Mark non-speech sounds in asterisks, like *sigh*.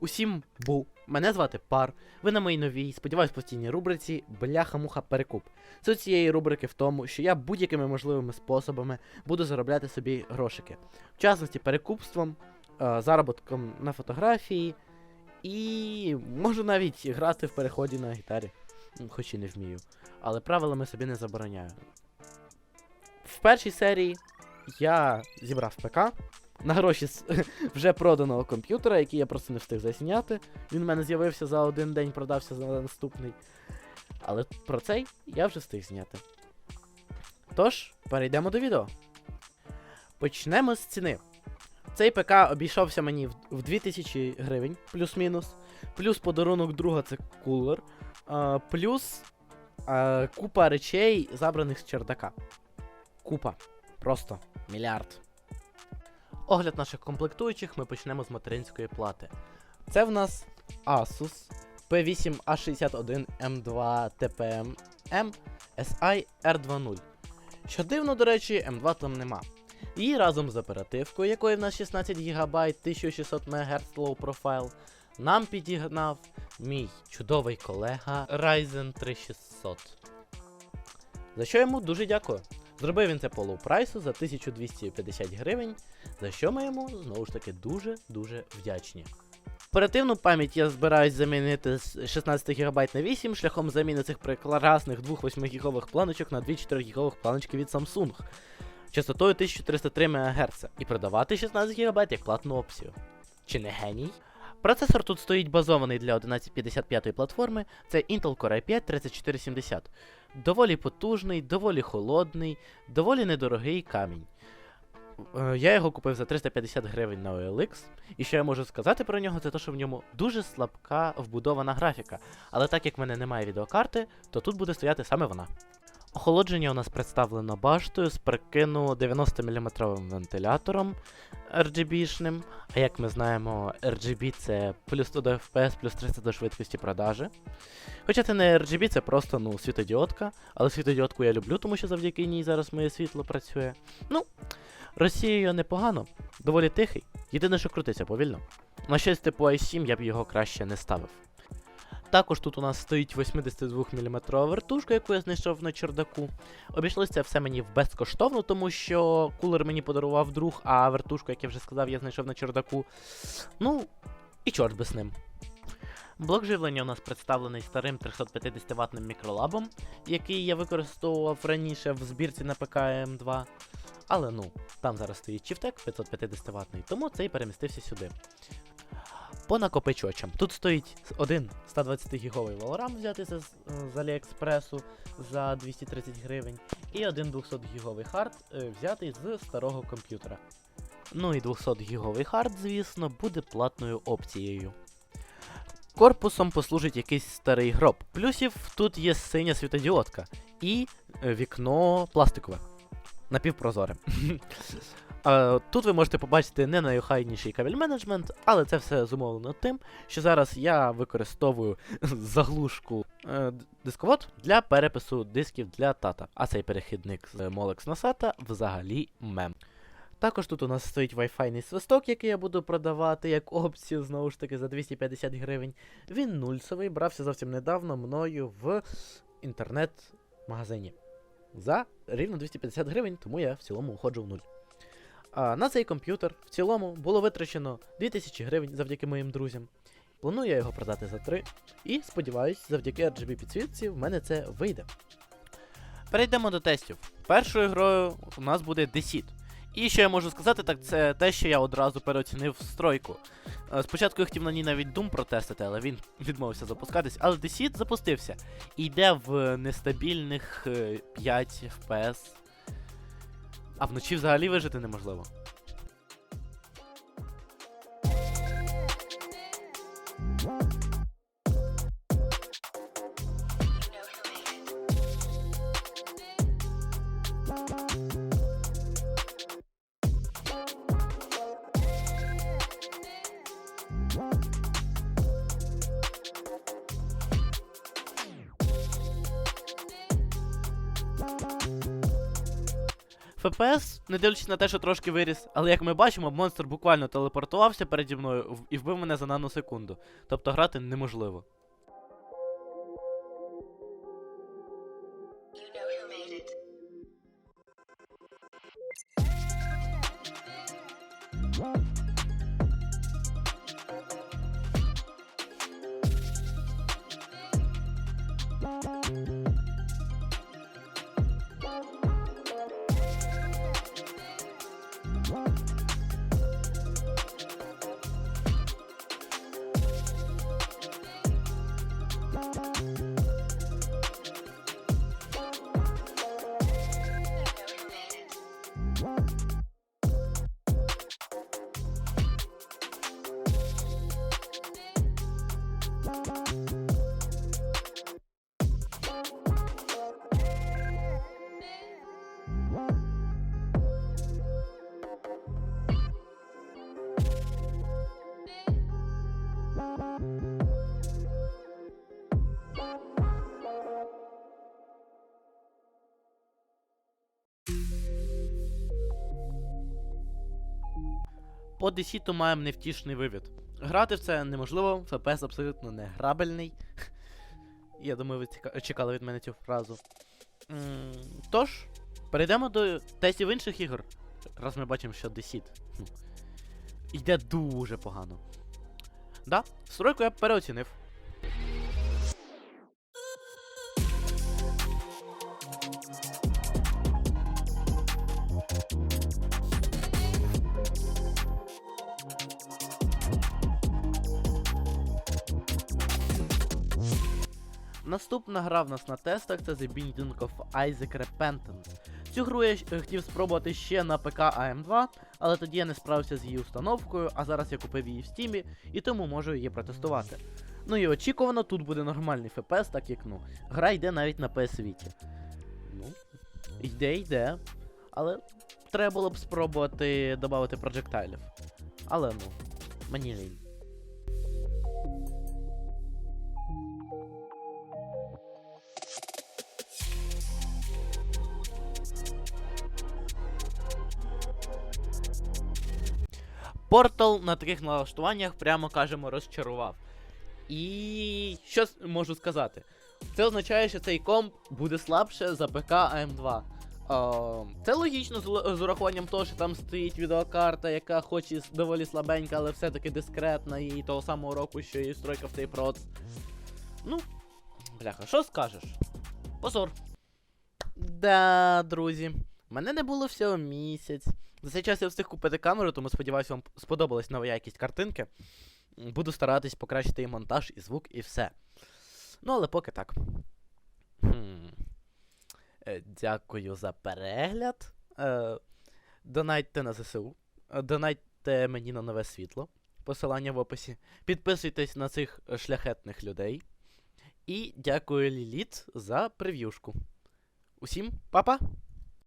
Усім бу. Мене звати Пар. Ви на моїй новій, сподіваюсь, постійній рубриці Бляха-муха перекуп. Суть цієї рубрики в тому, що я будь-якими можливими способами буду заробляти собі грошики. В частності перекупством, е, заробітком на фотографії і можу навіть грати в переході на гітарі. Хоч і не вмію. Але правилами собі не забороняю. В першій серії я зібрав ПК на гроші з *laughs* вже проданого комп'ютера, який я просто не встиг засняти. Він в мене з'явився за один день, продався за наступний. Але про цей я вже встиг зняти. Тож, перейдемо до відео. Почнемо з ціни. Цей ПК обійшовся мені в, в 2000 гривень, плюс-мінус. Плюс подарунок друга це кулер. А, плюс а, купа речей, забраних з чердака. Купа. Просто мільярд. Огляд наших комплектуючих ми почнемо з материнської плати. Це в нас Asus P8A61M2 TPM M SI R20. Що дивно, до речі, M2 там нема. І разом з оперативкою, якої в нас 16 ГБ 1600 МГц Low Profile, нам підігнав мій чудовий колега Ryzen 3600. За що йому дуже дякую. Зробив він це по лоу прайсу за 1250 гривень, за що ми йому знову ж таки дуже-дуже вдячні. Оперативну пам'ять я збираюсь замінити з 16 ГБ на 8 шляхом заміни цих прекрасних двох 8 гігових планочок на 2 4 гігових планочки від Samsung частотою 1303 МГц і продавати 16 ГБ як платну опцію. Чи не геній? Процесор тут стоїть базований для 1155 платформи, це Intel Core i5 3470. Доволі потужний, доволі холодний, доволі недорогий камінь. Е, Я його купив за 350 гривень на OLX, і що я можу сказати про нього, це те, що в ньому дуже слабка вбудована графіка. Але так як в мене немає відеокарти, то тут буде стояти саме вона. Охолодження у нас представлено баштою з прикину 90 мм вентилятором RGB-шним. А як ми знаємо, RGB це плюс 100 до FPS, плюс 300 до швидкості продажі. Хоча це не RGB, це просто ну, світодіодка, але світодіодку я люблю, тому що завдяки ній зараз моє світло працює. Ну, Росією непогано, доволі тихий. Єдине, що крутиться повільно. На щось типу i7 я б його краще не ставив. Також тут у нас стоїть 82 мм вертушка, яку я знайшов на чердаку. Обійшлося це все мені безкоштовно, тому що кулер мені подарував друг, а вертушку, як я вже сказав, я знайшов на чердаку. Ну, і чорт би з ним. Блок живлення у нас представлений старим 350 ватним мікролабом, який я використовував раніше в збірці на ПК М2. Але ну, там зараз стоїть Чифтек 550 ватний, тому цей перемістився сюди. По накопичувачам. Тут стоїть один 120 гіговий Valorant взяти з, з Аліекспресу за 230 гривень, і один 200 гіговий хард е, взятий з старого комп'ютера. Ну і 200 гіговий хард, звісно, буде платною опцією. Корпусом послужить якийсь старий гроб. Плюсів тут є синя світодіодка і е, вікно пластикове. Напівпрозоре. *laughs* Тут ви можете побачити не найохайніший кабель менеджмент, але це все зумовлено тим, що зараз я використовую *laughs* заглушку е, дисковод для перепису дисків для тата. А цей перехідник з Molex на SATA взагалі мем. Також тут у нас стоїть Wi-Fi свисток, який я буду продавати як опцію, знову ж таки, за 250 гривень. Він нульсовий, брався зовсім недавно мною в інтернет-магазині. За рівно 250 гривень, тому я в цілому уходжу в нуль. А на цей комп'ютер в цілому було витрачено 2000 гривень завдяки моїм друзям. Планую я його продати за 3. І сподіваюсь, завдяки RGB підсвітці в мене це вийде. Перейдемо до тестів. Першою грою у нас буде Deceit. І що я можу сказати, так це те, що я одразу переоцінив стройку. Е, Спочатку я хотів на ній навіть Doom протестити, але він *laughs* відмовився запускатись. Але Deceit запустився. І йде в нестабільних е, 5 FPS. А вночі взагалі вижити неможливо. ФПС, не дивлячись на те, що трошки виріс, але як ми бачимо, монстр буквально телепортувався переді мною і вбив мене за наносекунду. Тобто грати неможливо. You По десіту маємо невтішний вивід. Грати в це неможливо, ФПС абсолютно не грабельний. *laughs* Я думаю, ви чекали від мене цю фразу. Тож, перейдемо до тестів інших ігор. Раз ми бачимо, що десіт. Йде дуже погано. Да, стройку я переоцінив. Наступна гра в нас на тестах це The Binding of Isaac Repentance. Цю гру я хотів спробувати ще на ПК AM2, але тоді я не справився з її установкою, а зараз я купив її в Steam, і тому можу її протестувати. Ну і очікувано, тут буде нормальний FPS, так як ну. Гра йде навіть на PS Vita. Ну, йде, йде. Але треба було б спробувати додати проджектайлів. Але ну, мені лінь. Портал на таких налаштуваннях, прямо кажемо, розчарував. І що можу сказати? Це означає, що цей комп буде слабше за ПК АМ2. А, це логічно з, урахуванням того, що там стоїть відеокарта, яка хоч і доволі слабенька, але все-таки дискретна, і того самого року, що і стройка в цей проц. Ну, бляха, що скажеш? Позор. Да, друзі. Мене не було всього місяць. За цей час я встиг купити камеру, тому сподіваюся, вам сподобалась нова якість картинки. Буду старатись покращити і монтаж, і звук, і все. Ну, але поки так. Хм. Е, Дякую за перегляд. Е, Донайте на ЗСУ. Е, Донайте мені на нове світло. Посилання в описі. Підписуйтесь на цих шляхетних людей. І дякую Ліліт за прев'юшку. Усім па-па!